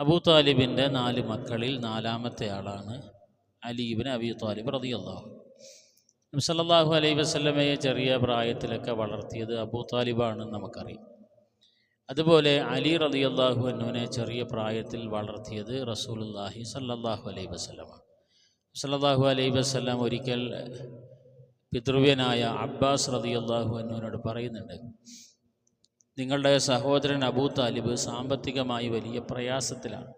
അബൂ താലിബിന്റെ നാല് മക്കളിൽ നാലാമത്തെ ആളാണ് അലീബിൻ അബി താലിബ് റതിയല്ലാഹു നബ്സല്ലാഹു അലൈഹി വസ്ലമയെ ചെറിയ പ്രായത്തിലൊക്കെ വളർത്തിയത് അബൂ താലിബാണെന്ന് നമുക്കറിയാം. അതുപോലെ അലി റതിയല്ലാഹു എന്നുവിനെ ചെറിയ പ്രായത്തിൽ വളർത്തിയത് റസൂലുല്ലാഹി സല്ലല്ലാഹു അലൈ വസ്ലമാണ് സല്ലല്ലാഹു അലൈഹി വസ്ലം ഒരിക്കൽ പിതൃവ്യനായ അബ്ബാസ് റതിയല്ലാഹു എന്നുവിനോട് പറയുന്നുണ്ട് നിങ്ങളുടെ സഹോദരൻ അബൂ താലിബ് സാമ്പത്തികമായി വലിയ പ്രയാസത്തിലാണ്.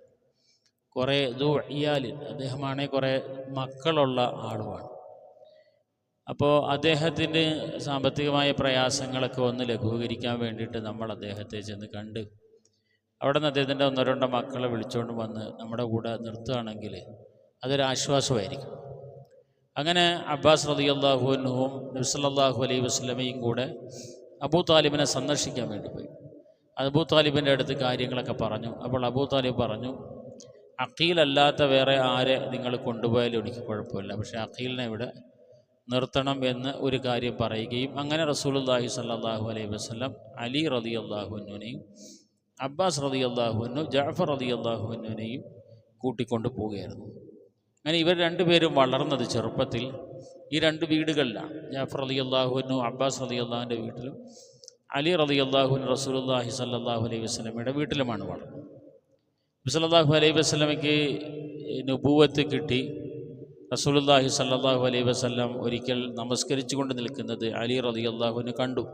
കുറേ ദു ഇയാലിൻ അദ്ദേഹമാണെ കുറേ മക്കളുള്ള ആളുമാണ്. അപ്പോൾ അദ്ദേഹത്തിന് സാമ്പത്തികമായ പ്രയാസങ്ങളൊക്കെ ഒന്ന് ലഘൂകരിക്കാൻ വേണ്ടിയിട്ട് നമ്മൾ അദ്ദേഹത്തെ ചെന്ന് കണ്ട് അവിടെ നിന്ന് അദ്ദേഹത്തിന്റെ ഒന്നോ രണ്ടോ മക്കളെ വിളിച്ചുകൊണ്ട് വന്ന് നമ്മുടെ കൂടെ നിർത്തുകയാണെങ്കിൽ അതൊരാശ്വാസമായിരിക്കും അങ്ങനെ അബ്ബാസ് റതിയല്ലാഹുവിനും നബ്സല്ലാഹു അലൈഹി വസ്ലമയും കൂടെ അബൂ താലിബിനെ സന്ദർശിക്കാൻ വേണ്ടി പോയി. അബൂ താലിബിന്റെ അടുത്ത് കാര്യങ്ങളൊക്കെ പറഞ്ഞു. അപ്പോൾ അബൂ താലിബ് പറഞ്ഞു അഖീലല്ലാത്ത വേറെ ആരെ നിങ്ങൾ കൊണ്ടുപോയാലും എനിക്ക് കുഴപ്പമില്ല. പക്ഷേ അഖീലിനെ ഇവിടെ നിർത്തണം എന്ന് ഒരു കാര്യം പറയുകയും അങ്ങനെ റസൂലുല്ലാഹി സല്ലാഹു അലൈഹി വസ്ലം അലി റതി അള്ളാഹുവിനെയും അബ്ബാസ് റതി അള്ളാഹുവിനും ജാഫർ റതി അള്ളാഹുവിനെയും കൂട്ടിക്കൊണ്ട് പോവുകയായിരുന്നു അങ്ങനെ ഇവർ രണ്ടുപേരും വളർന്നത് ചെറുപ്പത്തിൽ ഈ രണ്ട് വീടുകളിലാണ്. ജാഫർ അലി അള്ളാഹുവിനും അബ്ബാസ് അലി അള്ളാഹുവിന്റെ വീട്ടിലും അലി റലി അള്ളാഹുൻ റസൂലുല്ലാഹി സല്ലാഹു അലൈഹി വസ്ലമയുടെ വീട്ടിലുമാണ് വളർന്നത് സല്ലാഹു അലൈഹി വസ്ലമയ്ക്ക് നുപൂവത്ത് കിട്ടി. റസൂലുല്ലാഹി സല്ലാഹു അലൈഹി വസ്ലം ഒരിക്കൽ നമസ്കരിച്ചു കൊണ്ട് നിൽക്കുന്നത് അലി റലി അള്ളാഹുവിന് കണ്ടു.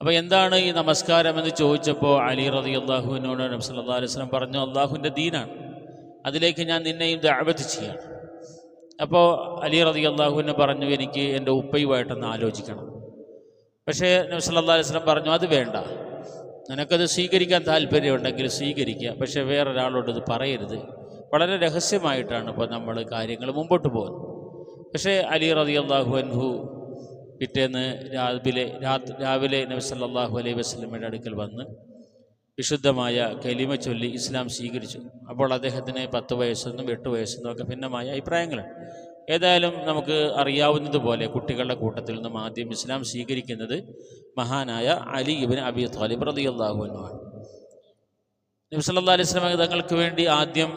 അപ്പോൾ എന്താണ് ഈ നമസ്കാരം എന്ന് ചോദിച്ചപ്പോൾ അലി റതി അള്ളാഹുവിനോട് നബി സല്ലാ അലൈഹി വസ്ലം പറഞ്ഞു അള്ളാഹുവിന്റെ ദീനാണ്. അതിലേക്ക് ഞാൻ നിന്നെയും ദാവത്ത് ചെയ്യണം. അപ്പോൾ അലി റതി അള്ളാഹുവിനെ പറഞ്ഞു എനിക്ക് എന്റെ ഉപ്പയുമായിട്ടൊന്ന് ആലോചിക്കണം. പക്ഷേ നബ്സല്ലാ സ്വലം പറഞ്ഞു അത് വേണ്ട. നിനക്കത് സ്വീകരിക്കാൻ താല്പര്യമുണ്ടെങ്കിൽ സ്വീകരിക്കുക. പക്ഷേ വേറൊരാളോട് ഇത് പറയരുത്. വളരെ രഹസ്യമായിട്ടാണ് ഇപ്പോൾ നമ്മൾ കാര്യങ്ങൾ മുമ്പോട്ട് പോകുന്നത്. പക്ഷേ അലി റതി അള്ളാഹു അൻഹു പിറ്റേന്ന് രാവിലെ രാവിലെ നബി സല്ലാഹു അലൈഹി വസ്ലമയുടെ അടുക്കൽ വന്ന് വിശുദ്ധമായ കലിമ ചൊല്ലി ഇസ്ലാം സ്വീകരിച്ചു. അപ്പോൾ അദ്ദേഹത്തിന് പത്ത് വയസ്സെന്നും എട്ട് വയസ്സെന്നും ഒക്കെ ഭിന്നമായ അഭിപ്രായങ്ങളുണ്ട് ഏതായാലും നമുക്ക് അറിയാവുന്നതുപോലെ കുട്ടികളുടെ കൂട്ടത്തിൽ നിന്നും ആദ്യം ഇസ്ലാം സ്വീകരിക്കുന്നത് മഹാനായ അലി ഇബിൻ അബി താലിബ് നബി നബ്സല്ലാ അലൈഹി സ്വലാം തങ്ങൾക്ക് വേണ്ടി ആദ്യം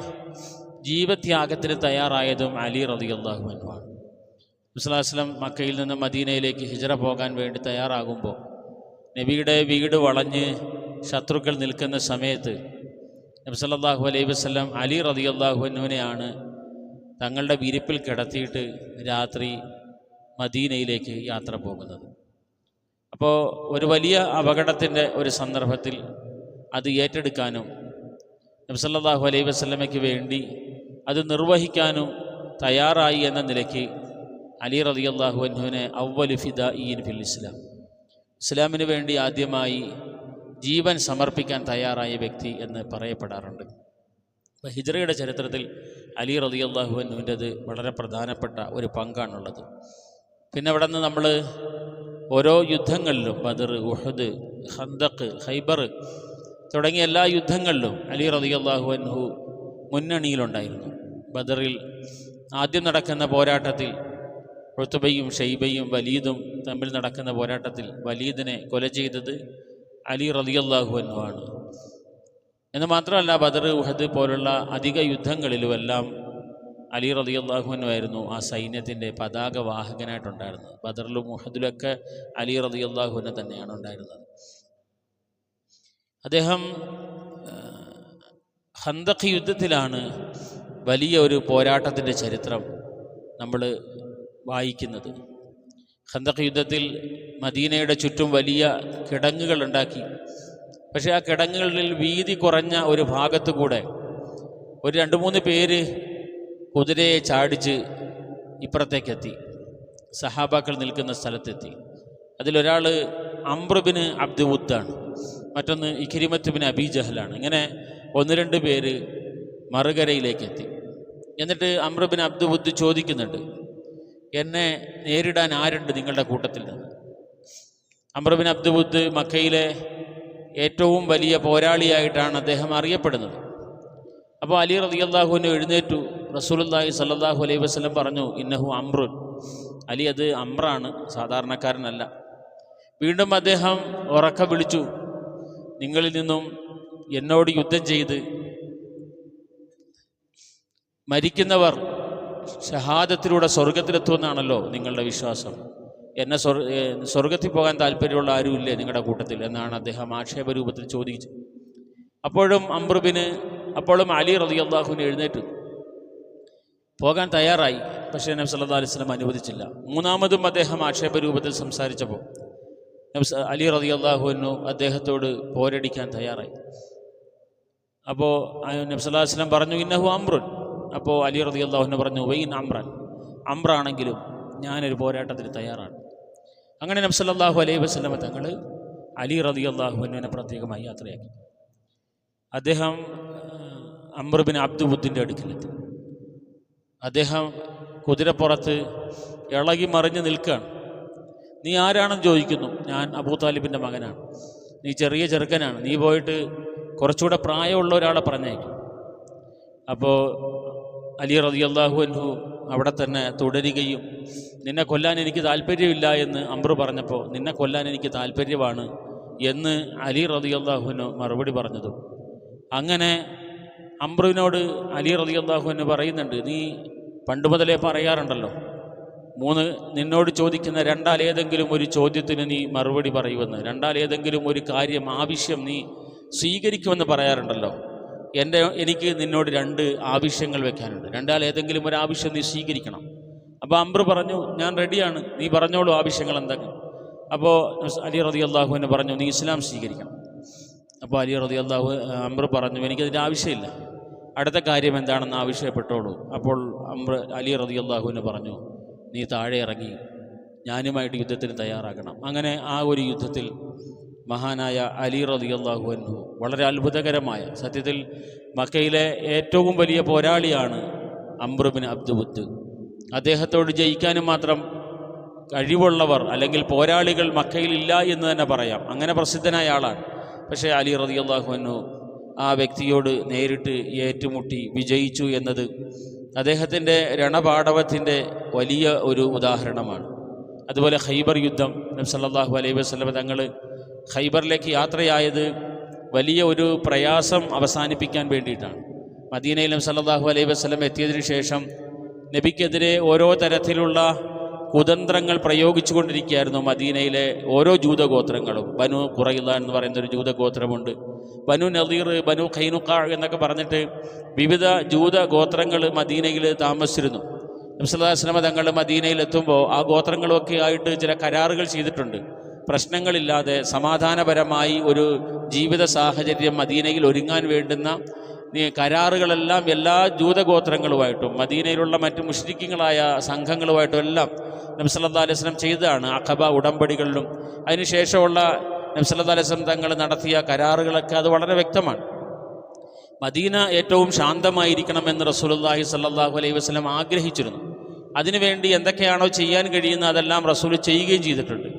ജീവത്യാഗത്തിന് തയ്യാറായതും അലി റതി അള്ളാഹുവിനുമാണ് നബ്സല്ലാസ്ലം മക്കയിൽ നിന്ന് മദീനയിലേക്ക് ഹിജറ പോകാൻ വേണ്ടി തയ്യാറാകുമ്പോൾ നബിയുടെ വീട് വളഞ്ഞ് ശത്രുക്കൾ നിൽക്കുന്ന സമയത്ത് നബി സല്ലല്ലാഹു അലൈഹി വസല്ലം അലി റളിയല്ലാഹുവിനെയാണ് തങ്ങളുടെ വിരിപ്പിൽ കിടത്തിയിട്ട് രാത്രി മദീനയിലേക്ക് യാത്ര പോകുന്നത്. അപ്പോൾ ഒരു വലിയ അപകടത്തിന്റെ ഒരു സന്ദർഭത്തിൽ അത് ഏറ്റെടുക്കാനും നബി സല്ലല്ലാഹു അലൈഹി വസല്ലമയ്ക്ക് വേണ്ടി അത് നിർവഹിക്കാനും തയ്യാറായി എന്ന നിലയ്ക്ക് അലി റളിയല്ലാഹു അൻഹുവിനെ അവ്വലു ഫിദായിൻ ഫിൽ ഇസ്ലാം. ഇസ്ലാമിന് വേണ്ടി ആദ്യമായി ജീവൻ സമർപ്പിക്കാൻ തയ്യാറായ വ്യക്തി എന്ന് പറയപ്പെടാറുണ്ട്. അപ്പോൾ ഹിജ്റയുടെ ചരിത്രത്തിൽ അലി റതി അള്ളാഹുവിന്റെത് വളരെ പ്രധാനപ്പെട്ട ഒരു പങ്കാണുള്ളത്. പിന്നെ അവിടെ നിന്ന് നമ്മൾ ഓരോ യുദ്ധങ്ങളിലും ബദർ ഉഹദ് ഹന്തക്ക് ഹൈബർ തുടങ്ങിയ എല്ലാ യുദ്ധങ്ങളിലും അലി റതി അള്ളാഹു അൻഹു മുന്നണിയിലുണ്ടായിരുന്നു. ബദറിൽ ആദ്യം നടക്കുന്ന പോരാട്ടത്തിൽ ഋത്തുബയും ഷെയ്ബയും വലീദും തമ്മിൽ നടക്കുന്ന പോരാട്ടത്തിൽ വലീദിനെ കൊല ചെയ്തത് അലി റലിയല്ലാഹു എന്നുമാണ് എന്ന് മാത്രമല്ല ബദർ ഉഹദ് പോലുള്ള അധിക യുദ്ധങ്ങളിലുമെല്ലാം അലി റലിയല്ലാഹുവിനുമായിരുന്നു ആ സൈന്യത്തിന്റെ പതാക വാഹകനായിട്ടുണ്ടായിരുന്നത്. ബദറിലും ഉഹദിലൊക്കെ അലി റലിയല്ലാഹുവിനെ തന്നെയാണ് ഉണ്ടായിരുന്നത്. അദ്ദേഹം ഹന്തഖ് യുദ്ധത്തിലാണ് വലിയ ഒരു പോരാട്ടത്തിന്റെ ചരിത്രം നമ്മൾ വായിക്കുന്നത്. ഖന്തഖ് യുദ്ധത്തിൽ മദീനയുടെ ചുറ്റും വലിയ കിടങ്ങുകൾ ഉണ്ടാക്കി. പക്ഷേ ആ കിടങ്ങുകളിൽ വീതി കുറഞ്ഞ ഒരു ഭാഗത്തു കൂടെ ഒരു രണ്ട് മൂന്ന് പേര് കുതിരയെ ചാടിച്ച് ഇപ്പുറത്തേക്കെത്തി. സഹാബാക്കൾ നിൽക്കുന്ന സ്ഥലത്തെത്തി. അതിലൊരാൾ അംബ്രബിന് അബ്ദുവുദ്ദാണ് മറ്റൊന്ന് ഇഖിരിമത്തുബിന് അബി ജഹലാണ്. ഇങ്ങനെ ഒന്ന് രണ്ട് പേര് മറുകരയിലേക്കെത്തി. എന്നിട്ട് അമ്രബിൻ അബ്ദുവുദ് ചോദിക്കുന്നുണ്ട് എന്നെ നേരിടാൻ ആരുണ്ട് നിങ്ങളുടെ കൂട്ടത്തിൽ? നിന്ന് അമ്രബിൻ അബ്ദുബുദ് മക്കയിലെ ഏറ്റവും വലിയ പോരാളിയായിട്ടാണ് അദ്ദേഹം അറിയപ്പെടുന്നത്. അപ്പോൾ അലി റതി അള്ളാഹുവിനെ എഴുന്നേറ്റു. റസൂലുല്ലാഹി സല്ലാഹു അലൈഹി വസ്ലം പറഞ്ഞു ഇന്നഹു അമ്രുൻ അലി അത് അമ്രാണ് സാധാരണക്കാരനല്ല. വീണ്ടും അദ്ദേഹം ഉറക്ക വിളിച്ചു നിങ്ങളിൽ നിന്നും എന്നോട് യുദ്ധം ചെയ്ത് മരിക്കുന്നവർ ഷഹാദത്തിലൂടെ സ്വർഗത്തിലെത്തുമെന്നാണല്ലോ നിങ്ങളുടെ വിശ്വാസം. എന്നെ സ്വർ സ്വർഗത്തിൽ പോകാൻ താല്പര്യമുള്ള ആരുമില്ലേ നിങ്ങളുടെ കൂട്ടത്തിൽ? എന്നാണ് അദ്ദേഹം ആക്ഷേപരൂപത്തിൽ ചോദിച്ചത് അപ്പോഴും അമ്രുബിന് അപ്പോഴും അലി റതി അള്ളാഹുവിന് എഴുന്നേറ്റ്. പോകാൻ തയ്യാറായി പക്ഷേ നബ്സ് അല്ലാ അലൈഹി വസല്ലം അനുവദിച്ചില്ല. മൂന്നാമതും അദ്ദേഹം ആക്ഷേപരൂപത്തിൽ സംസാരിച്ചപ്പോൾ നബ്സ് അലി റതി അള്ളാഹുവിനു അദ്ദേഹത്തോട് പോരടിക്കാൻ തയ്യാറായി. അപ്പോൾ നബ്സ് അല്ലാ വസ്ലം പറഞ്ഞു ഇന്നഹു അമ്രുൻ. അപ്പോൾ അലി റതി അള്ളാഹുവിന് പറഞ്ഞു വൈൻ അമ്രൻ അമ്രാണെങ്കിലും ഞാനൊരു പോരാട്ടത്തിന് തയ്യാറാണ്. അങ്ങനെ നബ്സല്ലാഹു അലൈഹി വസ്ലമ തങ്ങൾ അലി റതി അള്ളാഹുവിനെ പ്രത്യേകമായി യാത്രയാക്കി. അദ്ദേഹം അമ്രുബിൻ അബ്ദുബുദ്ദിന്റെ അടുക്കിലെത്തി. അദ്ദേഹം കുതിരപ്പുറത്ത് ഇളകി മറിഞ്ഞ് നിൽക്കുകയാണ് നീ ആരാണെന്ന് ചോദിക്കുന്നു? ഞാൻ അബൂ താലിബിന്റെ മകനാണ്. നീ ചെറിയ ചെറുക്കനാണ്. നീ പോയിട്ട് കുറച്ചുകൂടെ പ്രായമുള്ള ഒരാളെ പറഞ്ഞേക്കും അപ്പോൾ അലി റതി അള്ളാഹു അൻഹു അവിടെ തന്നെ തുടരുകയും നിന്നെ കൊല്ലാൻ എനിക്ക് താല്പര്യമില്ല എന്ന് അമ്പ്രു പറഞ്ഞപ്പോൾ നിന്നെ കൊല്ലാൻ എനിക്ക് താല്പര്യമാണ് എന്ന് അലി റതി അള്ളാഹുവിന് മറുപടി പറഞ്ഞതും. അങ്ങനെ അമ്രുവിനോട് അലി റതി അള്ളാഹുവിന് പറയുന്നുണ്ട് നീ പണ്ട് മുതലേ പറയാറുണ്ടല്ലോ മൂന്ന് നിന്നോട് ചോദിക്കുന്ന രണ്ടാലേതെങ്കിലും ഒരു ചോദ്യത്തിന് നീ മറുപടി പറയുമെന്ന് രണ്ടാലേതെങ്കിലും ഒരു കാര്യം ആവശ്യം നീ സ്വീകരിക്കുമെന്ന് പറയാറുണ്ടല്ലോ എന്റെ എനിക്ക് നിന്നോട് രണ്ട് ആവശ്യങ്ങൾ വെക്കാനുണ്ട്. രണ്ടാൾ ഏതെങ്കിലും ഒരു ആവശ്യം നീ സ്വീകരിക്കണം. അപ്പോൾ അംബ്ര പറഞ്ഞു ഞാൻ റെഡിയാണ്. നീ പറഞ്ഞോളൂ ആവശ്യങ്ങൾ എന്തൊക്കെ. അപ്പോൾ അലി റതി അള്ളാഹുവിനെ പറഞ്ഞു നീ ഇസ്ലാം സ്വീകരിക്കണം. അപ്പോൾ അലി റതി അള്ളാഹു അംബ്ര പറഞ്ഞു എനിക്കതിന്റെ ആവശ്യമില്ല. അടുത്ത കാര്യം എന്താണെന്ന് ആവശ്യപ്പെട്ടോളൂ. അപ്പോൾ അംബ്ര അലി റതി അള്ളാഹുവിനെ പറഞ്ഞു നീ താഴെ ഇറങ്ങി. ഞാനുമായിട്ട് യുദ്ധത്തിന് തയ്യാറാക്കണം അങ്ങനെ ആ ഒരു യുദ്ധത്തിൽ മഹാനായ അലി റതി അള്ളാഹു അൻഹു. വളരെ അത്ഭുതകരമായ സത്യത്തിൽ മക്കയിലെ ഏറ്റവും വലിയ പോരാളിയാണ് അമ്രുബിൻ അബ്ദുബുത്ത്. അദ്ദേഹത്തോട് ജയിക്കാനും മാത്രം കഴിവുള്ളവർ അല്ലെങ്കിൽ പോരാളികൾ മക്കയിലില്ല എന്ന് തന്നെ പറയാം. അങ്ങനെ പ്രസിദ്ധനായ ആളാണ്. പക്ഷേ അലി റതി അൻഹു ആ വ്യക്തിയോട് നേരിട്ട് ഏറ്റുമുട്ടി വിജയിച്ചു എന്നത് അദ്ദേഹത്തിന്റെ രണപാടവത്തിന്റെ വലിയ ഒരു ഉദാഹരണമാണ്. അതുപോലെ ഹൈബർ യുദ്ധം നബ്സല്ലാഹു അലൈഹി വസല്ലം തങ്ങൾ ഖൈബറിലേക്ക് യാത്രയായത് വലിയ ഒരു പ്രയാസം അവസാനിപ്പിക്കാൻ വേണ്ടിയിട്ടാണ്. മദീനയിലും സല്ലാഹു അലൈഹി വസല്ലം എത്തിയതിനു ശേഷം നബിക്കെതിരെ ഓരോ തരത്തിലുള്ള കുതന്ത്രങ്ങൾ പ്രയോഗിച്ചുകൊണ്ടിരിക്കുകയായിരുന്നു മദീനയിലെ ഓരോ ജൂതഗോത്രങ്ങളും. ബനു കുറയില്ല എന്ന് പറയുന്ന ഒരു ജൂതഗോത്രമുണ്ട്. ബനു നദീർ ബനു ഖൈനുക്ക എന്നൊക്കെ പറഞ്ഞിട്ട് വിവിധ ജൂതഗോത്രങ്ങൾ മദീനയിൽ താമസിച്ചിരുന്നു. നബ്സല്ലാസ്ലമ തങ്ങൾ മദീനയിലെത്തുമ്പോൾ ആ ഗോത്രങ്ങളൊക്കെ ആയിട്ട് ചില കരാറുകൾ ചെയ്തിട്ടുണ്ട്. പ്രശ്നങ്ങളില്ലാതെ സമാധാനപരമായി ഒരു ജീവിത സാഹചര്യം മദീനയിൽ ഒരുങ്ങാൻ വേണ്ടുന്ന കരാറുകളെല്ലാം എല്ലാ ജൂതഗോത്രങ്ങളുമായിട്ടും മദീനയിലുള്ള മറ്റ് മുഷ്രിക്കുകളായ സംഘങ്ങളുമായിട്ടും എല്ലാം നബ്സല്ലാ അലൈഹി സ്വലം ചെയ്തതാണ്. അഖബ ഉടമ്പടികളിലും അതിനുശേഷമുള്ള നബ്സല്ലാ അലൈഹി സ്വലം തങ്ങൾ നടത്തിയ കരാറുകളൊക്കെ അത് വളരെ വ്യക്തമാണ്. മദീന ഏറ്റവും ശാന്തമായിരിക്കണമെന്ന് റസൂലുള്ളാഹി സല്ലാഹു അലൈഹി വസ്ലം ആഗ്രഹിച്ചിരുന്നു. അതിനുവേണ്ടി എന്തൊക്കെയാണോ ചെയ്യാൻ കഴിയുന്ന അതെല്ലാം റസൂൽ ചെയ്യുകയും ചെയ്തിട്ടുണ്ട്.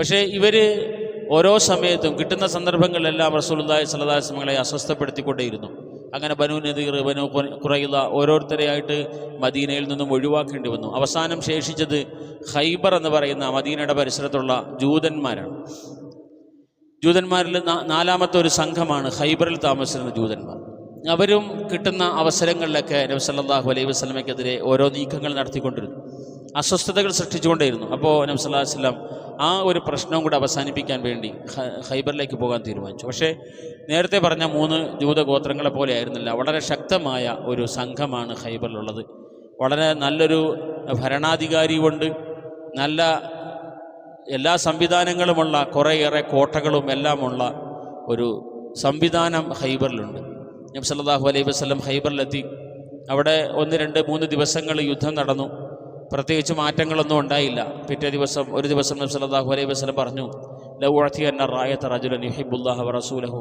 പക്ഷേ ഇവർ ഓരോ സമയത്തും കിട്ടുന്ന സന്ദർഭങ്ങളിലെല്ലാം അലൈഹി വസല്ലമകളെ അസ്വസ്ഥപ്പെടുത്തിക്കൊണ്ടേയിരുന്നു. അങ്ങനെ ബനു നദീർ ബനു കുറയില ഓരോരുത്തരെയായിട്ട് മദീനയിൽ നിന്നും ഒഴിവാക്കേണ്ടി വന്നു. അവസാനം ശേഷിച്ചത് ഖൈബർ എന്ന് പറയുന്ന മദീനയുടെ പരിസരത്തുള്ള ജൂതന്മാരാണ്. ജൂതന്മാരിൽ നാലാമത്തെ ഒരു സംഘമാണ് ഖൈബറിൽ താമസിക്കുന്ന ജൂതന്മാർ. അവരും കിട്ടുന്ന അവസരങ്ങളിലൊക്കെ നബി സല്ലല്ലാഹു അലൈഹി വസല്ലമയ്ക്കെതിരെ ഓരോ നീക്കങ്ങൾ നടത്തിക്കൊണ്ടിരുന്നു. അസ്വസ്ഥതകൾ സൃഷ്ടിച്ചുകൊണ്ടേയിരുന്നു. അപ്പോൾ നബി അലൈഹി വസല്ലം ആ ഒരു പ്രശ്നവും കൂടെ അവസാനിപ്പിക്കാൻ വേണ്ടി ഹൈബറിലേക്ക് പോകാൻ തീരുമാനിച്ചു. പക്ഷേ നേരത്തെ പറഞ്ഞ മൂന്ന് ജൂതഗോത്രങ്ങളെ പോലെ ആയിരുന്നില്ല. വളരെ ശക്തമായ ഒരു സംഘമാണ് ഖൈബറിലുള്ളത്. വളരെ നല്ലൊരു ഭരണാധികാരിയുണ്ട് നല്ല എല്ലാ സംവിധാനങ്ങളുമുള്ള കുറേയേറെ കോട്ടകളും എല്ലാമുള്ള ഒരു സംവിധാനം ഹൈബറിലുണ്ട് നബി സല്ലല്ലാഹു അലൈഹി വസല്ലം ഹൈബറിലെത്തി അവിടെ ഒന്ന് രണ്ട് മൂന്ന് ദിവസങ്ങൾ യുദ്ധം നടന്നു. പ്രത്യേകിച്ച് മാറ്റങ്ങളൊന്നും ഉണ്ടായില്ല. പിറ്റേ ദിവസം ഒരു ദിവസം നബി സല്ലല്ലാഹു അലൈഹി വസല്ലം പറഞ്ഞു ലൗഅതി അന്ന റായത്ത റജുലൻ യുഹിബുല്ലാഹ റസൂലഹു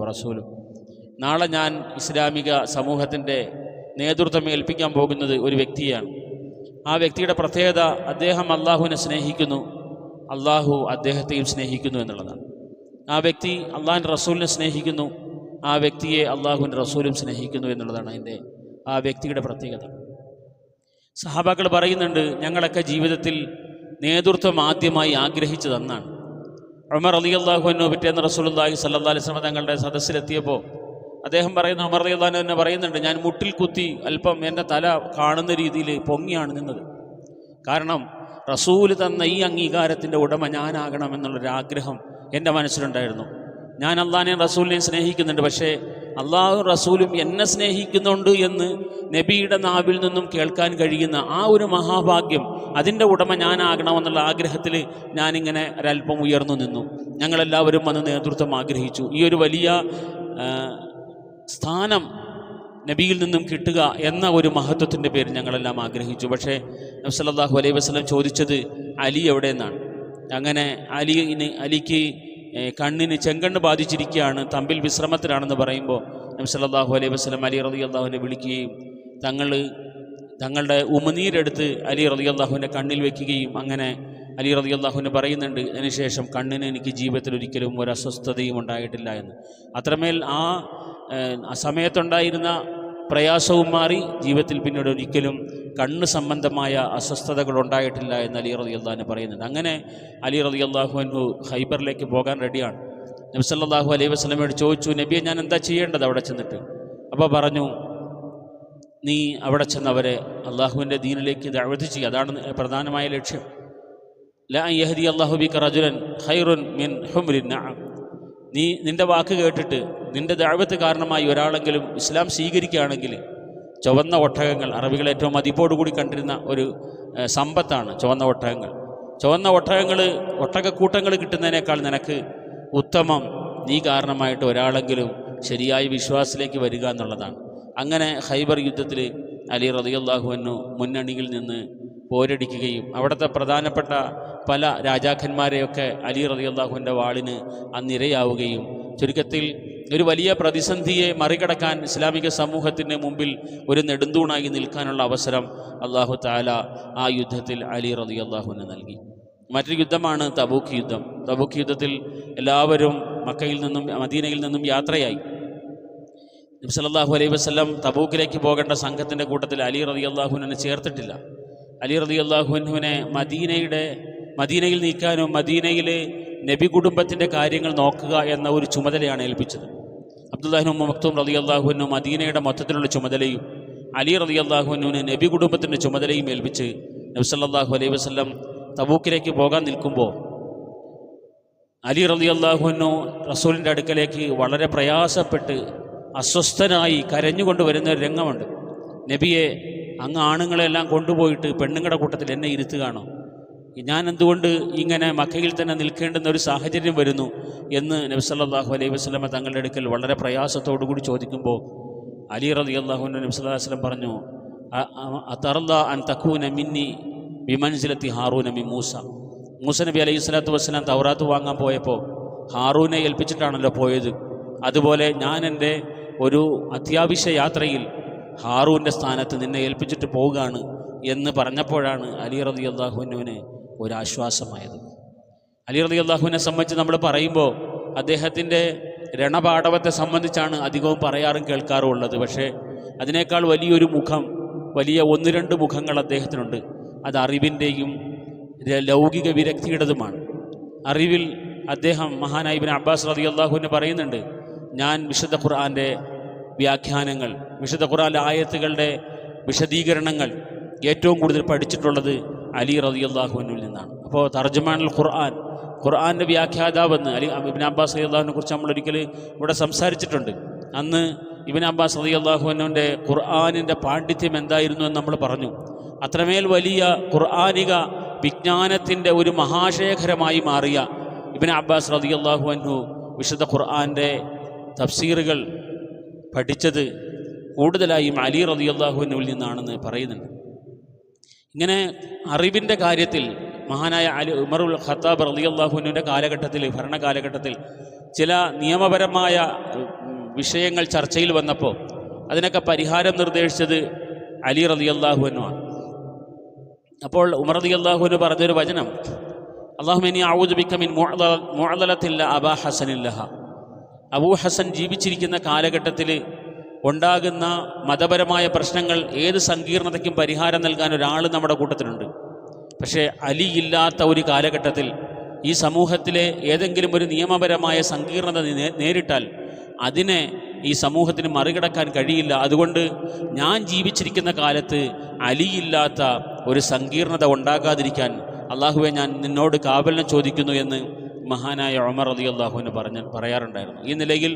വ റസൂലു. നാളെ ഞാൻ ഇസ്ലാമിക സമൂഹത്തിന്റെ നേതൃത്വം ഏൽപ്പിക്കാൻ പോകുന്നത് ഒരു വ്യക്തിയാണ്. ആ വ്യക്തിയുടെ പ്രത്യേകത അദ്ദേഹം അള്ളാഹുവിനെ സ്നേഹിക്കുന്നു അള്ളാഹു അദ്ദേഹത്തെയും സ്നേഹിക്കുന്നു എന്നുള്ളതാണ്. ആ വ്യക്തി അള്ളാഹിന്റെ റസൂലിനെ സ്നേഹിക്കുന്നു ആ വ്യക്തിയെ അള്ളാഹുവിന്റെ റസൂലും സ്നേഹിക്കുന്നു എന്നുള്ളതാണ് അതിന്റെ ആ വ്യക്തിയുടെ പ്രത്യേകത. സഹാബാക്കൾ പറയുന്നുണ്ട് ഞങ്ങളൊക്കെ ജീവിതത്തിൽ നേതൃത്വം ആദ്യമായി ആഗ്രഹിച്ചതെന്നാണ്. ഉമർ അലി അള്ളാഹുവിനോ പിറ്റേന്ന് റസൂലുല്ലാഹി സല്ലാ സ്വലം തങ്ങളുടെ സദസ്സിലെത്തിയപ്പോൾ അദ്ദേഹം പറയുന്ന ഉമർ അലി റളിയല്ലാഹു എന്നെ പറയുന്നുണ്ട് ഞാൻ മുട്ടിൽ കുത്തി അല്പം എന്റെ തല കാണുന്ന രീതിയിൽ പൊങ്ങിയാണ് നിന്നത്. കാരണം റസൂൽ തന്ന ഈ അംഗീകാരത്തിന്റെ ഉടമ ഞാനാകണം എന്നുള്ളൊരാഗ്രഹം എന്റെ മനസ്സിലുണ്ടായിരുന്നു. ഞാൻ അള്ളാഹിനെയും റസൂലിനെയും സ്നേഹിക്കുന്നുണ്ട് പക്ഷേ അള്ളാഹും റസൂലും എന്നെ സ്നേഹിക്കുന്നുണ്ട് എന്ന് നബിയുടെ നാവിൽ നിന്നും കേൾക്കാൻ കഴിയുന്ന ആ ഒരു മഹാഭാഗ്യം അതിന്റെ ഉടമ ഞാനാകണമെന്നുള്ള ആഗ്രഹത്തിൽ ഞാനിങ്ങനെ ഒരല്പം ഉയർന്നു നിന്നു. ഞങ്ങളെല്ലാവരും അന്ന് നേതൃത്വം ആഗ്രഹിച്ചു. ഈ ഒരു വലിയ സ്ഥാനം നബിയിൽ നിന്നും കിട്ടുക എന്ന ഒരു മഹത്വത്തിന്റെ പേര് ഞങ്ങളെല്ലാം ആഗ്രഹിച്ചു. പക്ഷേ നബ്സല്ലാഹു അലൈഹി വസ്ലം ചോദിച്ചത് അലി എവിടെ എന്നാണ് അങ്ങനെ അലിന് അലിക്ക് കണ്ണിന് ചെങ്കണ്ണ് ബാധിച്ചിരിക്കുകയാണ് തമ്പിൽ വിശ്രമത്തിലാണെന്ന് പറയുമ്പോൾ നബി നബ്സല്ലാഹു അലൈഹി വസ്ലം അലി റതി അള്ളാഹുവിനെ വിളിക്കുകയും തങ്ങൾ തങ്ങളുടെ ഉമനീരെടുത്ത് അലി റതി അള്ളാഹുവിന്റെ കണ്ണിൽ വെക്കുകയും അങ്ങനെ അലി റതി അള്ളാഹുവിന് പറയുന്നുണ്ട് അതിനുശേഷം കണ്ണിന് എനിക്ക് ജീവിതത്തിൽ ഒരിക്കലും ഒരു അസ്വസ്ഥതയും ഉണ്ടായിട്ടില്ല എന്ന്. അത്രമേൽ ആ സമയത്തുണ്ടായിരുന്ന പ്രയാസവും മാറി ജീവിതത്തിൽ പിന്നീട് ഒരിക്കലും കണ്ണ് സംബന്ധമായ അസ്വസ്ഥതകൾ ഉണ്ടായിട്ടില്ല എന്ന് അലി റതി അള്ളാഹുന് പറയുന്നുണ്ട്. അങ്ങനെ അലി റതി അള്ളാഹുനു ഹൈബറിലേക്ക് പോകാൻ റെഡിയാണ്. നബി സല്ലല്ലാഹു അലൈഹി വസ്ലമയോട് ചോദിച്ചു നബിയെ ഞാൻ എന്താ ചെയ്യേണ്ടത് അവിടെ ചെന്നിട്ട്? അപ്പോൾ പറഞ്ഞു നീ അവിടെ ചെന്നവരെ അള്ളാഹുവിന്റെ ദീനിലേക്ക് ദഅവത്ത് ചെയ്യുക അതാണ് പ്രധാനമായ ലക്ഷ്യം. ലാ യഹദി അള്ളാഹു ബിക റജുലൻ ഹൈറുൻ മിൻ നഅം. നീ നിന്റെ വാക്ക് കേട്ടിട്ട് നിന്റെ ദഅവത്ത് കാരണമായി ഒരാളെങ്കിലും ഇസ്ലാം സ്വീകരിക്കുകയാണെങ്കിൽ ചുവന്ന ഒട്ടകങ്ങൾ അറബികൾ ഏറ്റവും മതിപ്പോടുകൂടി കണ്ടിരുന്ന ഒരു സമ്പത്താണ് ചുവന്ന ഒട്ടകങ്ങൾ. ചുവന്ന ഒട്ടകങ്ങൾ ഒട്ടകക്കൂട്ടങ്ങൾ കിട്ടുന്നതിനേക്കാൾ നിനക്ക് ഉത്തമം നീ കാരണമായിട്ട് ഒരാളെങ്കിലും ശരിയായ വിശ്വാസത്തിലേക്ക് വരിക എന്നുള്ളതാണ്. അങ്ങനെ ഹൈബർ യുദ്ധത്തിൽ അലി റതിയല്ലാഹുവിനു മുന്നണിയിൽ നിന്ന് പോരടിക്കുകയും അവിടുത്തെ പ്രധാനപ്പെട്ട പല രാജാക്കന്മാരെയൊക്കെ അലി റതിയല്ലാഹുവിന്റെ വാളിന് അന്നിരയാവുകയും ചുരുക്കത്തിൽ ഒരു വലിയ പ്രതിസന്ധിയെ മറികടക്കാൻ ഇസ്ലാമിക സമൂഹത്തിന് മുമ്പിൽ ഒരു നെടുന്തൂണായി നിൽക്കാനുള്ള അവസരം അള്ളാഹു താല ആ യുദ്ധത്തിൽ അലി റതി അള്ളാഹുവിന് നൽകി. മറ്റൊരു യുദ്ധമാണ് തബൂക്ക് യുദ്ധം. തബൂക്ക് യുദ്ധത്തിൽ എല്ലാവരും മക്കയിൽ നിന്നും മദീനയിൽ നിന്നും യാത്രയായി. നബി സല്ലല്ലാഹു അലൈഹി വസല്ലം തബൂക്കിലേക്ക് പോകേണ്ട സംഘത്തിന്റെ കൂട്ടത്തിൽ അലി റതി അള്ളാഹുവിനെ ചേർത്തിട്ടില്ല. അലി റതി അള്ളാഹുവിനെ മദീനയുടെ മദീനയിൽ നീക്കാനും മദീനയിലെ നബി കുടുംബത്തിന്റെ കാര്യങ്ങൾ നോക്കുക എന്ന ഒരു ചുമതലയാണ് ഏൽപ്പിച്ചത്. അബ്ദുല്ലാഹിനും മക്തൂം റതി അള്ളാഹുവിനും മദീനയുടെ മൊത്തത്തിലുള്ള ചുമതലയും അലി റതി അള്ളാഹുവിനുവിന് നബി കുടുംബത്തിന്റെ ചുമതലയും ഏൽപ്പിച്ച് നബ്സല്ലാഹു അലൈഹി വസല്ലം തബൂക്കിലേക്ക് പോകാൻ നിൽക്കുമ്പോൾ അലി റലി അള്ളാഹുനു റസൂലിന്റെ അടുക്കലേക്ക് വളരെ പ്രയാസപ്പെട്ട് അസ്വസ്ഥനായി കരഞ്ഞുകൊണ്ട് വരുന്ന ഒരു രംഗമുണ്ട്. നബിയെ അങ്ങ് ആണുങ്ങളെല്ലാം കൊണ്ടുപോയിട്ട് പെണ്ണുങ്ങളുടെ കൂട്ടത്തിൽ എന്നെ ഇരുത്തുകയാണോ? ഞാൻ എന്തുകൊണ്ട് ഇങ്ങനെ മക്കയിൽ തന്നെ നിൽക്കേണ്ടുന്ന ഒരു സാഹചര്യം വരുന്നു എന്ന് നബി സല്ലല്ലാഹു അലൈഹി വസ്ലമ തങ്ങളുടെ അടുക്കൽ വളരെ പ്രയാസത്തോടു കൂടി ചോദിക്കുമ്പോൾ അലി റലി അള്ളാഹു നബി വസ്ലം പറഞ്ഞു അൻ തഖൂന മിന്നി വിമൻസിലെത്തി ഹാറൂന മി മൂസ. മൂസ നബി അലൈഹി സ്വലാത്തു വസ്സലാം തൗറാത്ത് വാങ്ങാൻ പോയപ്പോൾ ഹാറൂനെ ഏൽപ്പിച്ചിട്ടാണല്ലോ പോയത്. അതുപോലെ ഞാൻ എന്റെ ഒരു അത്യാവശ്യ യാത്രയിൽ ഹാറൂന്റെ സ്ഥാനത്ത് നിന്നെ ഏൽപ്പിച്ചിട്ട് പോവുകയാണ് എന്ന് പറഞ്ഞപ്പോഴാണ് അലി റതി അള്ളാഹുവിനുവിന് ഒരാശ്വാസമായത്. അലി റതി അള്ളാഹുവിനെ സംബന്ധിച്ച് നമ്മൾ പറയുമ്പോൾ അദ്ദേഹത്തിന്റെ രണപാടവത്തെ സംബന്ധിച്ചാണ് അധികവും പറയാറും കേൾക്കാറും ഉള്ളത്. പക്ഷേ അതിനേക്കാൾ വലിയൊരു മുഖം വലിയ ഒന്ന് രണ്ട് മുഖങ്ങൾ അദ്ദേഹത്തിനുണ്ട്. അത് അറിവിന്റെയും ലൗകിക വിരക്തിയുടേതുമാണ്. അറിവിൽ അദ്ദേഹം മഹാനായിബിൻ അബ്ബാസ് റതി അള്ളാഹുവിനെ പറയുന്നുണ്ട് ഞാൻ വിശുദ്ധ ഖുർആന്റെ വ്യാഖ്യാനങ്ങൾ വിശുദ്ധ ഖുറാൻ ആയത്തുകളുടെ വിശദീകരണങ്ങൾ ഏറ്റവും കൂടുതൽ പഠിച്ചിട്ടുള്ളത് അലി റതി അള്ളാഹുവിനിൽ നിന്നാണ്. അപ്പോൾ തർജമാനുൽ ഖുർആൻ ഖുർആാന്റെ വ്യാഖ്യാതാവെന്ന് അലി ഇബിൻ അബ്ബാസ് റതി അള്ളാഹുവിനെ കുറിച്ച് നമ്മൾ ഒരിക്കൽ ഇവിടെ സംസാരിച്ചിട്ടുണ്ട്. അന്ന് ഇബിൻ അബ്ബാസ് റതി അള്ളാഹുവിന്റെ ഖുർആാനിന്റെ പാണ്ഡിത്യം എന്തായിരുന്നു എന്ന് നമ്മൾ പറഞ്ഞു. അത്രമേൽ വലിയ ഖുർആാനിക വിജ്ഞാനത്തിന്റെ ഒരു മഹാശേഖരമായി മാറിയ ഇബിൻ അബ്ബാസ് റതി അള്ളാഹു വിശുദ്ധ ഖുർആാന്റെ തഫ്സീറുകൾ പഠിച്ചത് കൂടുതലായും അലി റതി അള്ളാഹുവിനുവിൽ നിന്നാണെന്ന് പറയുന്നുണ്ട്. ഇങ്ങനെ അറിവിന്റെ കാര്യത്തിൽ മഹാനായ അലി ഉമറുൽ ഖത്താബ് റതി അള്ളാഹുവിന്റെ കാലഘട്ടത്തിൽ ഭരണകാലഘട്ടത്തിൽ ചില നിയമപരമായ വിഷയങ്ങൾ ചർച്ചയിൽ വന്നപ്പോൾ അതിനൊക്കെ പരിഹാരം നിർദ്ദേശിച്ചത് അലി റതി അള്ളാഹുവിനുമാണ് അപ്പോൾ ഉമർ റതി അള്ളാഹുവിന് പറഞ്ഞൊരു വചനം അള്ളാഹുമിനി ഔദുബിക്കമിൻ മുഅദലത്തില്ല അബാ ഹസനില്ലഹ അബൂ ഹസൻ ജീവിച്ചിരിക്കുന്ന കാലഘട്ടത്തിൽ ഉണ്ടാകുന്ന മതപരമായ പ്രശ്നങ്ങൾ ഏത് സങ്കീർണതയ്ക്കും പരിഹാരം നൽകാൻ ഒരാൾ നമ്മുടെ കൂട്ടത്തിലുണ്ട്. പക്ഷേ അലി ഇല്ലാത്ത ഒരു കാലഘട്ടത്തിൽ ഈ സമൂഹത്തിലെ ഏതെങ്കിലും ഒരു നിയമപരമായ സങ്കീർണത നേരിട്ടാൽ അതിനെ ഈ സമൂഹത്തിന് മറികടക്കാൻ കഴിയില്ല. അതുകൊണ്ട് ഞാൻ ജീവിച്ചിരിക്കുന്ന കാലത്ത് അലിയില്ലാത്ത ഒരു സങ്കീർണത ഉണ്ടാകാതിരിക്കാൻ അള്ളാഹുവെ ഞാൻ നിന്നോട് കാവലിനെ ചോദിക്കുന്നു എന്ന് മഹാനായ ഒമർ അലി അള്ളാഹുവിന് പറഞ്ഞ് പറയാറുണ്ടായിരുന്നു. ഈ നിലയിൽ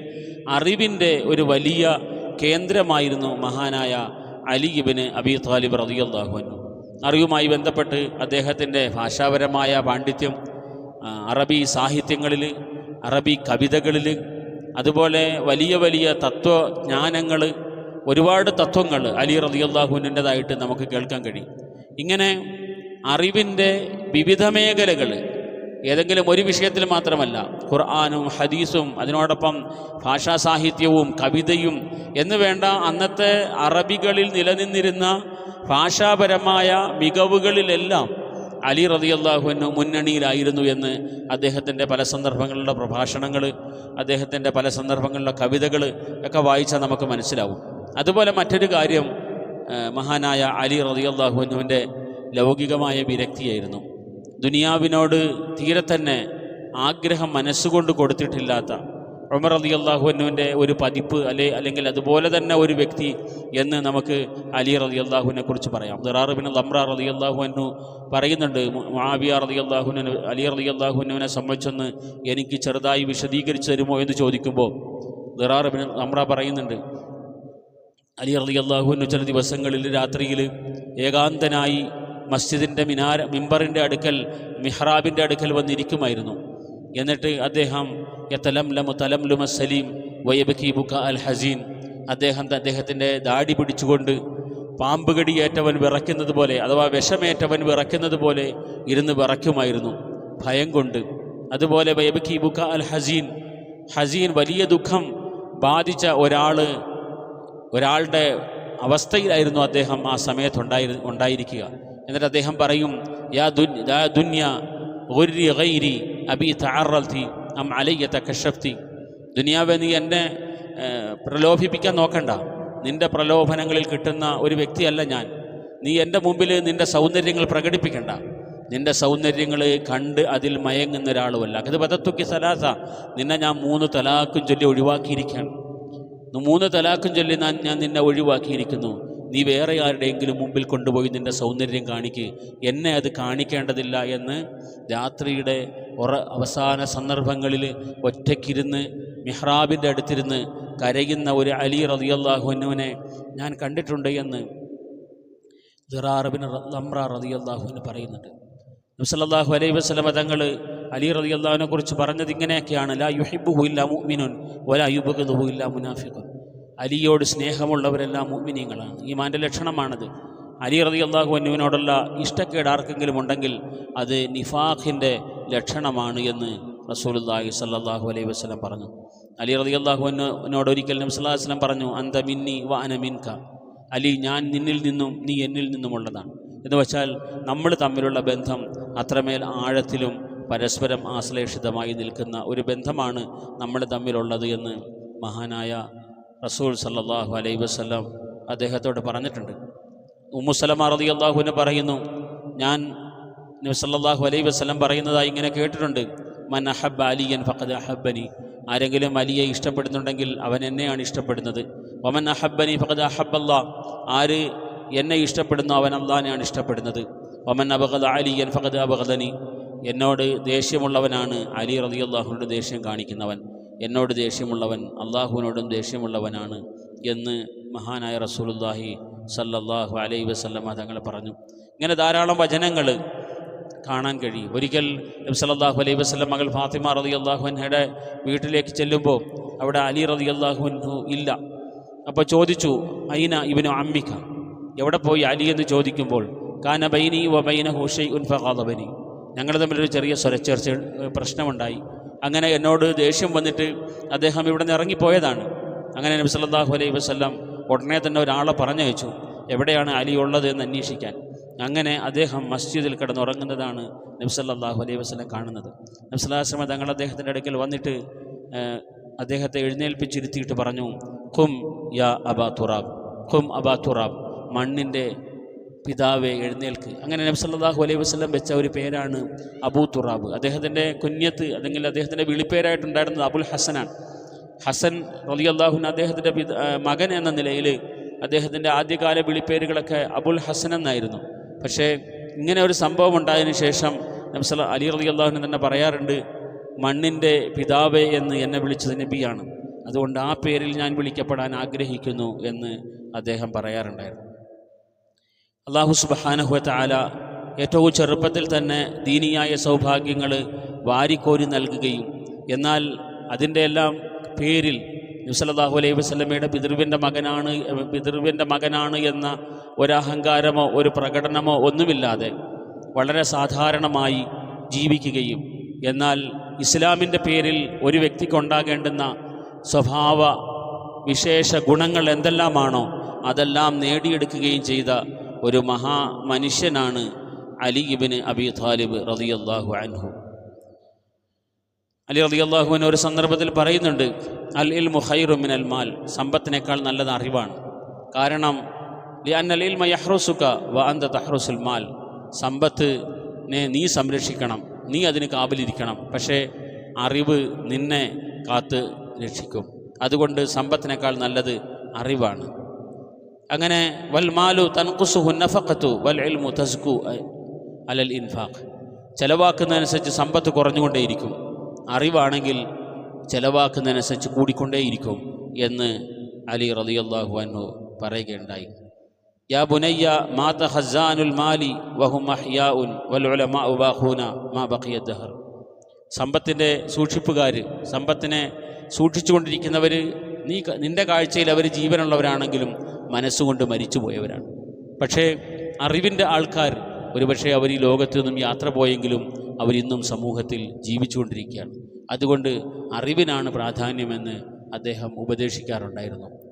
അറിവിന്റെ ഒരു വലിയ കേന്ദ്രമായിരുന്നു മഹാനായ അലി ഇബിന് അബി താലിബ് റതി അള്ളാഹുവിനു അറിവുമായി ബന്ധപ്പെട്ട് അദ്ദേഹത്തിന്റെ ഭാഷാപരമായ പാണ്ഡിത്യം അറബി സാഹിത്യങ്ങളിൽ അറബി കവിതകളിൽ അതുപോലെ വലിയ വലിയ തത്വജ്ഞാനങ്ങൾ ഒരുപാട് തത്വങ്ങൾ അലി റതി അള്ളാഹുവിന്റെതായിട്ട് നമുക്ക് കേൾക്കാൻ കഴിയും. ഇങ്ങനെ അറിവിന്റെ വിവിധ മേഖലകൾ ഏതെങ്കിലും ഒരു വിഷയത്തിൽ മാത്രമല്ല ഖുർആാനും ഹദീസും അതിനോടൊപ്പം ഭാഷാ സാഹിത്യവും കവിതയും എന്ന് വേണ്ട അന്നത്തെ അറബികളിൽ നിലനിന്നിരുന്ന ഭാഷാപരമായ മികവുകളിലെല്ലാം അലി റതിയല്ലാഹുവിന് മുന്നണിയിലായിരുന്നു എന്ന് അദ്ദേഹത്തിന്റെ പല സന്ദർഭങ്ങളിലുള്ള പ്രഭാഷണങ്ങൾ അദ്ദേഹത്തിന്റെ പല സന്ദർഭങ്ങളിലുള്ള കവിതകൾ ഒക്കെ വായിച്ചാൽ നമുക്ക് മനസ്സിലാവും. അതുപോലെ മറ്റൊരു കാര്യം മഹാനായ അലി റതിയല്ലാഹുവിനുവിന്റെ ലൗകികമായ വിരക്തിയായിരുന്നു. ദുനിയാവിനോട് തീരെ തന്നെ ആഗ്രഹം മനസ്സുകൊണ്ട് കൊടുത്തിട്ടില്ലാത്ത ഉമർ അലി അള്ളാഹുവിനുവിന്റെ ഒരു പതിപ്പ് അല്ലെ അല്ലെങ്കിൽ അതുപോലെ തന്നെ ഒരു വ്യക്തി എന്ന് നമുക്ക് അലി റലി അള്ളാഹുവിനെ കുറിച്ച് പറയാം. ദിറാറുബിൻ ലംറ റതി അള്ളാഹുവിനു പറയുന്നുണ്ട് മാവിയ റലി അള്ളാഹുവിന് അലി റലി അള്ളാഹുവിനെ സംബന്ധിച്ചൊന്ന് എനിക്ക് ചെറുതായി വിശദീകരിച്ചു തരുമോ എന്ന് ചോദിക്കുമ്പോൾ ദിറാറുബിൻ ലംറ പറയുന്നുണ്ട് അലി റലി അള്ളാഹുവിനു ചില ദിവസങ്ങളിൽ രാത്രിയിൽ ഏകാന്തനായി മസ്ജിദിന്റെ മിനാര മിമ്പറിന്റെ അടുക്കൽ മിഹ്റാബിന്റെ അടുക്കൽ വന്നിരിക്കുമായിരുന്നു. എന്നിട്ട് അദ്ദേഹം യത്തലംലമു ലമു തലം ലുമ സലീം വയബക്കി ബുക്ക അൽ ഹസീൻ അദ്ദേഹം അദ്ദേഹത്തിന്റെ ദാടി പിടിച്ചുകൊണ്ട് പാമ്പ് കടിയേറ്റവൻ വിറയ്ക്കുന്നത് പോലെ അഥവാ വിഷമേറ്റവൻ വിറയ്ക്കുന്നത് പോലെ ഇരുന്ന് വിറയ്ക്കുമായിരുന്നു ഭയം കൊണ്ട്. അതുപോലെ വയബക്കി ബുക്ക അൽ ഹസീൻ ഹസീൻ വലിയ ദുഃഖം ബാധിച്ച ഒരാൾ ഒരാളുടെ അവസ്ഥയിലായിരുന്നു അദ്ദേഹം ആ സമയത്ത് ഉണ്ടായി ഉണ്ടായിരിക്കുക. എന്നിട്ട് അദ്ദേഹം പറയും യാ ദുൻ യാ ദുന്യ ഗുരി ഗൈരി അബി തഅറൽതി അം അലയ്യ തകശഫ്തി ദുനിയാവെ നീ എന്നെ പ്രലോഭിപ്പിക്കാൻ നോക്കണ്ട. നിന്റെ പ്രലോഭനങ്ങളിൽ കിട്ടുന്ന ഒരു വ്യക്തിയല്ല ഞാൻ. നീ എന്റെ മുമ്പിൽ നിന്റെ സൗന്ദര്യങ്ങൾ പ്രകടിപ്പിക്കണ്ട. നിന്റെ സൗന്ദര്യങ്ങൾ കണ്ട് അതിൽ മയങ്ങുന്ന ഒരാളുമല്ല. അത് പതത്തുക്കി സലാസ. നിന്നെ ഞാൻ മൂന്ന് തലാക്കും ചൊല്ലി ഒഴിവാക്കിയിരിക്കുകയാണ്. മൂന്ന് തലാക്കും ചൊല്ലി ഞാൻ നിന്നെ ഒഴിവാക്കിയിരിക്കുന്നു. നീ വേറെ ആരുടെയെങ്കിലും മുമ്പിൽ കൊണ്ടുപോയി നിന്റെ സൗന്ദര്യം കാണിക്ക്. എന്നെ അത് കാണിക്കേണ്ടതില്ല എന്ന് രാത്രിയുടെ ഉറ അവസാന സന്ദർഭങ്ങളിൽ ഒറ്റയ്ക്കിരുന്ന് മെഹ്റാബിന്റെ അടുത്തിരുന്ന് കരയുന്ന ഒരു അലി റതിയല്ലാഹുവിനെ ഞാൻ കണ്ടിട്ടുണ്ട് എന്ന് ദിറാറബിൻ ലംറ റതിയല്ലാഹുവിന് പറയുന്നുണ്ട്. നബ്സല്ലാഹു അലൈ വസ്ലമ തങ്ങൾ അലി റതിയല്ലാഹുവിനെ കുറിച്ച് പറഞ്ഞത് ഇങ്ങനെയൊക്കെയാണ്. ലാ യുഹിബുഹു ഇല്ല മുഅ്മിനുൻ വലാ യുബഗദുഹു ഇല്ല മുനാഫിഖുൻ. അലിയോട് സ്നേഹമുള്ളവരെല്ലാം മുഅ്മിനീങ്ങളാണ് ഈമാന്റെ ലക്ഷണമാണത്. അലി റതി അള്ളാഹു അന്നുവിനോടുള്ള ഇഷ്ടക്കേട് ആർക്കെങ്കിലും ഉണ്ടെങ്കിൽ അത് നിഫാഖിന്റെ ലക്ഷണമാണ് എന്ന് റസൂലുല്ലാഹി സല്ലാഹു അലൈഹി വസ്ലം പറഞ്ഞു. അലി റതി അള്ളാഹു എന്നോട് ഒരിക്കൽ നബി സല്ലല്ലാഹു അലൈഹി വസല്ലം പറഞ്ഞു അന്ത മിന്നി വ അന മിൻക. അലി ഞാൻ നിന്നിൽ നിന്നും നീ എന്നിൽ നിന്നുമുള്ളതാണ്. എന്ന് വെച്ചാൽ നമ്മൾ തമ്മിലുള്ള ബന്ധം അത്രമേൽ ആഴത്തിലും പരസ്പരം ആശ്ലേഷിതമായി നിൽക്കുന്ന ഒരു ബന്ധമാണ് നമ്മൾ തമ്മിലുള്ളത് എന്ന് മഹാനായ റസൂൽ സല്ലാഹു അലൈ വസല്ലം അദ്ദേഹത്തോട് പറഞ്ഞിട്ടുണ്ട്. ഉമ്മുസലമ റതി അള്ളാഹുവിന് പറയുന്നു ഞാൻ നബി സല്ലല്ലാഹു അലൈഹി വസല്ലം പറയുന്നതായി ഇങ്ങനെ കേട്ടിട്ടുണ്ട്. മൻ അഹബ് അലിയൻ ഫഖദ് അഹബ്ബനി. ആരെങ്കിലും അലിയെ ഇഷ്ടപ്പെടുന്നുണ്ടെങ്കിൽ അവൻ എന്നെയാണ് ഇഷ്ടപ്പെടുന്നത്. ഒമൻ അഹബ്ബനി ഫഖദ് അഹബ്ബല്ലാ. ആര് എന്നെ ഇഷ്ടപ്പെടുന്നു അവൻ അള്ളഹാനെയാണ് ഇഷ്ടപ്പെടുന്നത്. ഒമൻ അബഗദ് അലിയൻ ഫഖദ് അബഗദനി. എന്നോട് ദേഷ്യമുള്ളവനാണ് അലി റളിയല്ലാഹുവിനോട് ദേഷ്യം കാണിക്കുന്നവൻ. എന്നോട് ദേഷ്യമുള്ളവൻ അള്ളാഹുവിനോടും ദേഷ്യമുള്ളവനാണ് എന്ന് മഹാനായ റസൂലുല്ലാഹി സല്ലല്ലാഹു അലൈ വസല്ലമ തങ്ങൾ പറഞ്ഞു. ഇങ്ങനെ ധാരാളം വചനങ്ങൾ കാണാൻ കഴിയും. ഒരിക്കൽ നബി അലൈ വസല്ലം മകൾ ഫാത്തിമ റതി അൻഹയുടെ വീട്ടിലേക്ക് ചെല്ലുമ്പോൾ അവിടെ അലി റതി അൻഹു ഇല്ല. അപ്പോൾ ചോദിച്ചു അയിന ഇവനു അമ്മിക്ക? എവിടെ പോയി അലി എന്ന് ചോദിക്കുമ്പോൾ കാന ബൈനി വ ബൈന ഹുഷൈ ഉൻഫാദബനി ഞങ്ങൾ തമ്മിലൊരു ചെറിയ സ്വരച്ചേർച്ച പ്രശ്നമുണ്ടായി. അങ്ങനെ എന്നോട് ദേഷ്യം വന്നിട്ട് അദ്ദേഹം ഇവിടെ നിന്ന് ഇറങ്ങിപ്പോയതാണ്. അങ്ങനെ നബി സല്ലാഹു അലൈഹി വസല്ലം ഉടനെ തന്നെ ഒരാളെ പറഞ്ഞയച്ചു എവിടെയാണ് അലി ഉള്ളത് എന്ന് അന്വേഷിക്കാൻ? അങ്ങനെ അദ്ദേഹം മസ്ജിദിൽ കിടന്നുറങ്ങുന്നതാണ് നബി സല്ലല്ലാഹു അലൈഹി വസ്ലം കാണുന്നത്. നബി സല്ലല്ലാഹു അലൈഹി വസല്ലം അദ്ദേഹത്തിന്റെ അടുക്കൽ വന്നിട്ട് അദ്ദേഹത്തെ എഴുന്നേൽപ്പിച്ചിരുത്തിയിട്ട് പറഞ്ഞു ഖും യാ അബാ തുറാബ് ഖും അബാ തുറാബ് മണ്ണിന്റെ പിതാവെ എഴുന്നേൽക്ക്. അങ്ങനെ നബി സല്ലല്ലാഹു അലൈഹി വസ്ലം വെച്ച ഒരു പേരാണ് അബൂ തുറാബ്. അദ്ദേഹത്തിന്റെ കുഞ്ഞത്ത് അല്ലെങ്കിൽ അദ്ദേഹത്തിന്റെ വിളിപ്പേരായിട്ടുണ്ടായിരുന്നത് അബുൽ ഹസനാണ്. ഹസൻ റലിയല്ലാഹുൻ അദ്ദേഹത്തിന്റെ പിത മകൻ എന്ന നിലയിൽ അദ്ദേഹത്തിന്റെ ആദ്യകാല വിളിപ്പേരുകളൊക്കെ അബുൽ ഹസൻ എന്നായിരുന്നു. പക്ഷേ ഇങ്ങനെ ഒരു സംഭവം ഉണ്ടായതിനു ശേഷം നബ്സല അലി റലി അള്ളാഹുനെ തന്നെ പറയാറുണ്ട് മണ്ണിന്റെ പിതാവേ എന്ന് എന്നെ വിളിച്ചത് നബിയാണ്. അതുകൊണ്ട് ആ പേരിൽ ഞാൻ വിളിക്കപ്പെടാൻ ആഗ്രഹിക്കുന്നു എന്ന് അദ്ദേഹം പറയാറുണ്ടായിരുന്നു. അള്ളാഹു സുബഹാനഹുവത്ത ആല ഏറ്റവും ചെറുപ്പത്തിൽ തന്നെ ദീനിയായ സൗഭാഗ്യങ്ങൾ വാരിക്കോരി നൽകുകയും എന്നാൽ അതിന്റെ എല്ലാം പേരിൽ നബ്സല്ലാഹു അലൈഹി വസ്ലമയുടെ പിതൃവിന്റെ മകനാണ് പിതൃവിന്റെ മകനാണ് എന്ന ഒരഹങ്കാരമോ ഒരു പ്രകടനമോ ഒന്നുമില്ലാതെ വളരെ സാധാരണമായി ജീവിക്കുകയും എന്നാൽ ഇസ്ലാമിന്റെ പേരിൽ ഒരു വ്യക്തിക്കുണ്ടാകേണ്ടുന്ന സ്വഭാവ വിശേഷ ഗുണങ്ങൾ എന്തെല്ലാമാണോ അതെല്ലാം നേടിയെടുക്കുകയും ചെയ്ത ഒരു മഹാ മനുഷ്യനാണ് അലി അബി താലിബ് റളിയല്ലാഹു അൻഹു. അലി റളിയല്ലാഹുവിന് ഒരു സന്ദർഭത്തിൽ പറയുന്നുണ്ട് അൽ ഇൽ മുഹൈറുമിൻ അൽ മാൽ സമ്പത്തിനേക്കാൾ നല്ലത് അറിവാണ്. കാരണം അൽ ഇൽമ യഹ്റുസുക വ അന്ത തഹ്റുസുൽ മാൽ. സമ്പത്തിനെ നീ സംരക്ഷിക്കണം നീ അതിന് കാവലിരിക്കണം പക്ഷേ അറിവ് നിന്നെ കാത്ത് രക്ഷിക്കും. അതുകൊണ്ട് സമ്പത്തിനേക്കാൾ നല്ലത് അറിവാണ്. അങ്ങനെ വൽ മാലു തൻകുസുഹു നഫക്കത്തു വൽ ഇൽമു തസ്കു അലൽ ഇൻഫാഖ്. ചെലവാക്കുന്നതനുസരിച്ച് സമ്പത്ത് കുറഞ്ഞുകൊണ്ടേയിരിക്കും. അറിവാണെങ്കിൽ ചെലവാക്കുന്നതനുസരിച്ച് കൂടിക്കൊണ്ടേയിരിക്കും എന്ന് അലി റളിയല്ലാഹു അൻഹു പറയുകയുണ്ടായി. യാ ബുനയ്യ മാത ഹസാനുൽ മാലി വഹും അഹ്യാഉൻ വൽ ഉലമാഉ ബാഖൂന മാ ബഖിയ ദഹർ സമ്പത്തിന്റെ സൂക്ഷിപ്പുകാർ സമ്പത്തിനെ സൂക്ഷിച്ചുകൊണ്ടിരിക്കുന്നവർ നീ നിന്റെ കാഴ്ചയിൽ അവർ ജീവനുള്ളവരാണെങ്കിലും മനസ്സുകൊണ്ട് മരിച്ചുപോയവരാണ്. പക്ഷേ അറിവിന്റെ ആൾക്കാർ ഒരുപക്ഷെ അവർ ഈ ലോകത്തു നിന്നും യാത്ര പോയെങ്കിലും അവരിന്നും സമൂഹത്തിൽ ജീവിച്ചുകൊണ്ടിരിക്കുകയാണ്. അതുകൊണ്ട് അറിവിനാണ് പ്രാധാന്യമെന്ന് അദ്ദേഹം ഉപദേശിക്കാറുണ്ടായിരുന്നു.